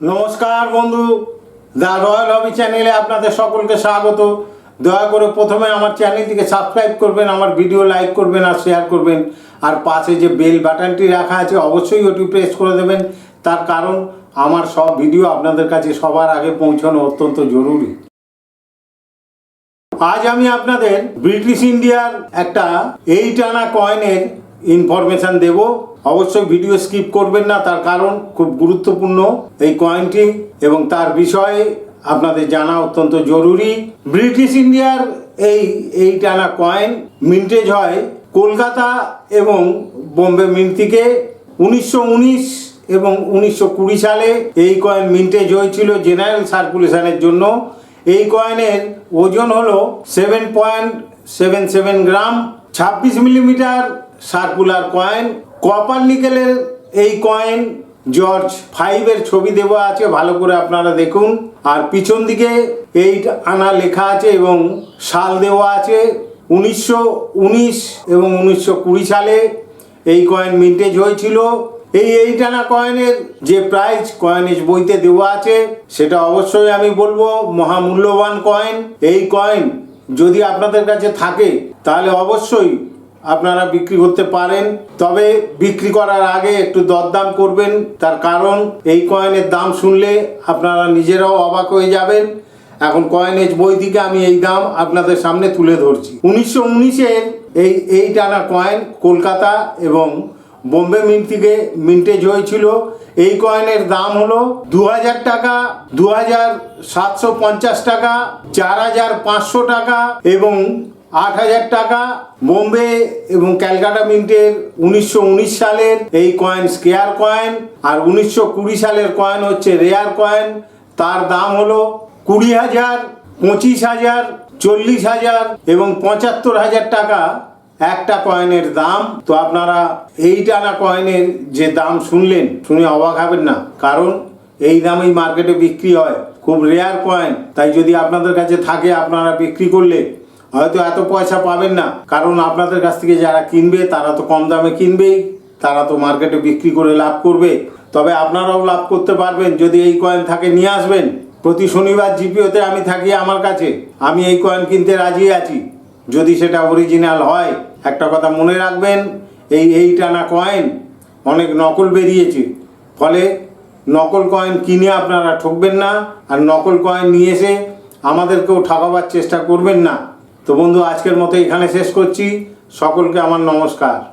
নমস্কার বন্ধু the royal হবি চ্যানেলে আপনাদের সকলকে স্বাগত। দয়া করে প্রথমে আমার চ্যানেলটিকে সাবস্ক্রাইব করবেন, আমার ভিডিও লাইক করবেন আর শেয়ার করবেন। আর পাশে যে বেল বাটনটি রাখা আছে, অবশ্যই ওটি প্রেস করে দেবেন। তার কারণ, আমার সব ভিডিও আপনাদের কাছে সবার আগে পৌঁছানো অত্যন্ত জরুরি। আজ আমি আপনাদের ব্রিটিশ ইন্ডিয়ার একটা এইট আনা কয়েনের ইনফরমেশন দেব। অবশ্যই ভিডিও স্কিপ করবেন না, তার কারণ খুব গুরুত্বপূর্ণ। এই কয়েনটি এবং তার বিষয়ে আপনাদের জানা অত্যন্ত জরুরি। ব্রিটিশ ইন্ডিয়ার এই এইট আনা কয়েন মিন্টেজ হয় কলকাতা এবং বোম্বে মিন্ট উনিশশো উনিশ এবং উনিশশো কুড়ি সালে এই কয়েন মিন্টেজ হয়েছিল জেনারেল সার্কুলেশনের জন্য। এই কয়েনের ওজন হলো seven point seven seven gram ছাব্বিশ মিলিমিটার সার্কুলার কয়েন কপার নিকেলের এই কয়েন জর্জ ফাইভের ছবি দেওয়া আছে, ভালো করে আপনারা দেখুন। আর পিছন দিকে এইট আনা লেখা আছে এবং সাল দেওয়া আছে। উনিশশো উনিশ এবং উনিশশো কুড়ি সালে এই কয়েন মিন্টেজ হয়েছিল। এই এইট আনা কয়েনের যে প্রাইস কয়েনেজ বইতে দেওয়া আছে, সেটা অবশ্যই আমি বলব, মহামূল্যবান কয়েন এই কয়েন যদি আপনাদের কাছে থাকে, তাহলে অবশ্যই আপনারা বিক্রি করতে পারেন। তবে বিক্রি করার আগে একটু দরদাম করবেন। তার কারণ, এই কয়েনের দাম শুনলে আপনারা নিজেরাও অবাক হয়ে যাবেন। এখন কয়েনেজ বই থেকে আমি এই দাম আপনাদের সামনে তুলে ধরছি। উনিশশো উনিশের এই এই টানা কয়েন কলকাতা এবং বোম্বে মিন্ট থেকে মিন্টেজ হয়েছিল। এই কয়েনের দাম হলো দু হাজার টাকা দু হাজার সাতশো পঞ্চাশ টাকা, চার হাজার পাঁচশো টাকা এবং আট হাজার টাকা বোম্বে এবং ক্যালকাটা মিন্টের উনিশশো উনিশ সালের এই কয়েন স্কেয়ার কয়েন আর উনিশশো কুড়ি সালের কয়েন হচ্ছে রেয়ার কয়েন তার দাম হলো কুড়ি হাজার, পঁচিশ হাজার, চল্লিশ হাজার এবং পঁচাত্তর হাজার টাকা একটা কয়েনের দাম। তো আপনারা এই টানা কয়েনের যে দাম শুনলেন, শুনে অবাক হবেন না। কারণ এই দামেই মার্কেটে বিক্রি হয়। খুব রেয়ার কয়েন তাই যদি আপনাদের কাছে থাকে, আপনারা বিক্রি করলে হয়তো এত পয়সা পাবেন না। কারণ আপনাদের কাছ থেকে যারা কিনবে, তারা তো কম দামে কিনবেই। তারা তো মার্কেটে বিক্রি করে লাভ করবে। তবে আপনারাও লাভ করতে পারবেন। যদি এই কয়েন থাকে, নিয়ে আসবেন। প্রতি শনিবার জিপিওতে আমি থাকি আমার কাছে। আমি এই কয়েন কিনতে রাজি আছি। যদি সেটা অরিজিনাল হয়, একটা কথা মনে রাখবেন, এই এই টানা কয়েন অনেক নকল বেরিয়েছে। ফলে নকল কয়েন কিনে আপনারা ঠকবেন না। আর নকল কয়েন নিয়ে এসে আমাদেরকেও ঠকাবার চেষ্টা করবেন না। তো বন্ধু আজকের মতো এখানে শেষ করছি। সকলকে আমার নমস্কার।